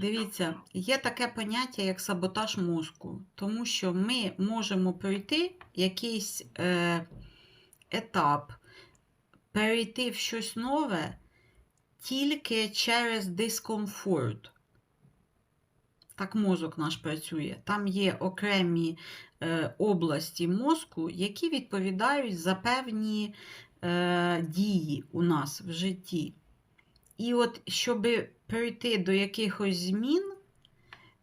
Дивіться, є таке поняття, як саботаж мозку, тому що ми можемо пройти якийсь е, етап, перейти в щось нове тільки через дискомфорт. Так мозок наш працює. Там є окремі е, області мозку, які відповідають за певні е, дії у нас в житті. І от, щоб перейти до якихось змін,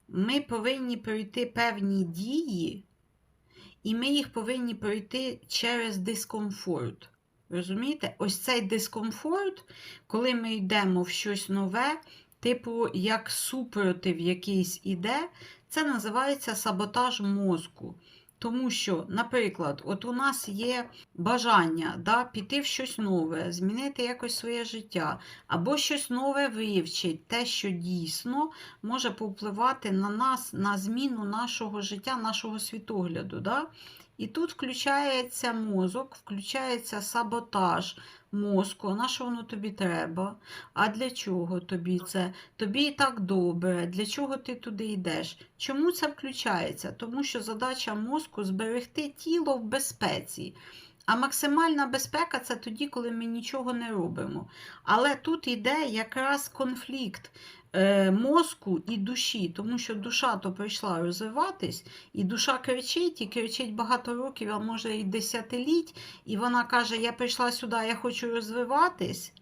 ми повинні пройти певні дії, і ми їх повинні пройти через дискомфорт. Розумієте? Ось цей дискомфорт, коли ми йдемо в щось нове, типу як супротив якийсь іде, це називається саботаж мозку. Тому що, наприклад, от у нас є бажання да, піти в щось нове, змінити якось своє життя, або щось нове вивчить, те, що дійсно може повпливати на нас, на зміну нашого життя, нашого світогляду. Да? І тут включається мозок, включається саботаж мозку. На що воно тобі треба? А для чого тобі це? Тобі і так добре. Для чого ти туди йдеш? Чому це включається? Тому що задача мозку зберегти тіло в безпеці. А максимальна безпека це тоді, коли ми нічого не робимо. Але тут йде якраз конфлікт мозку і душі, тому що душа то прийшла розвиватись, і душа кричить, і кричить багато років, а може і десятиліть, і вона каже: Я прийшла сюди, я хочу розвиватись.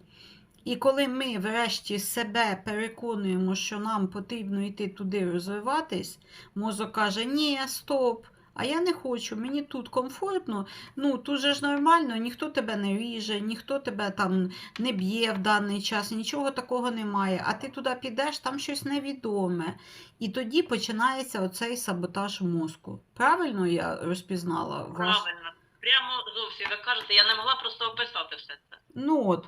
І коли ми врешті себе переконуємо, що нам потрібно йти туди розвиватись, мозок каже, ні, стоп, а я не хочу, мені тут комфортно, ну тут же ж нормально, ніхто тебе не ріже, ніхто тебе там не б'є в даний час, нічого такого немає. А ти туди підеш, там щось невідоме. І тоді починається оцей саботаж мозку. Правильно я розпізнала ваш? Правильно. Прямо зовсім ви кажете, я не могла просто описати все це. Ну от.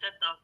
Це так.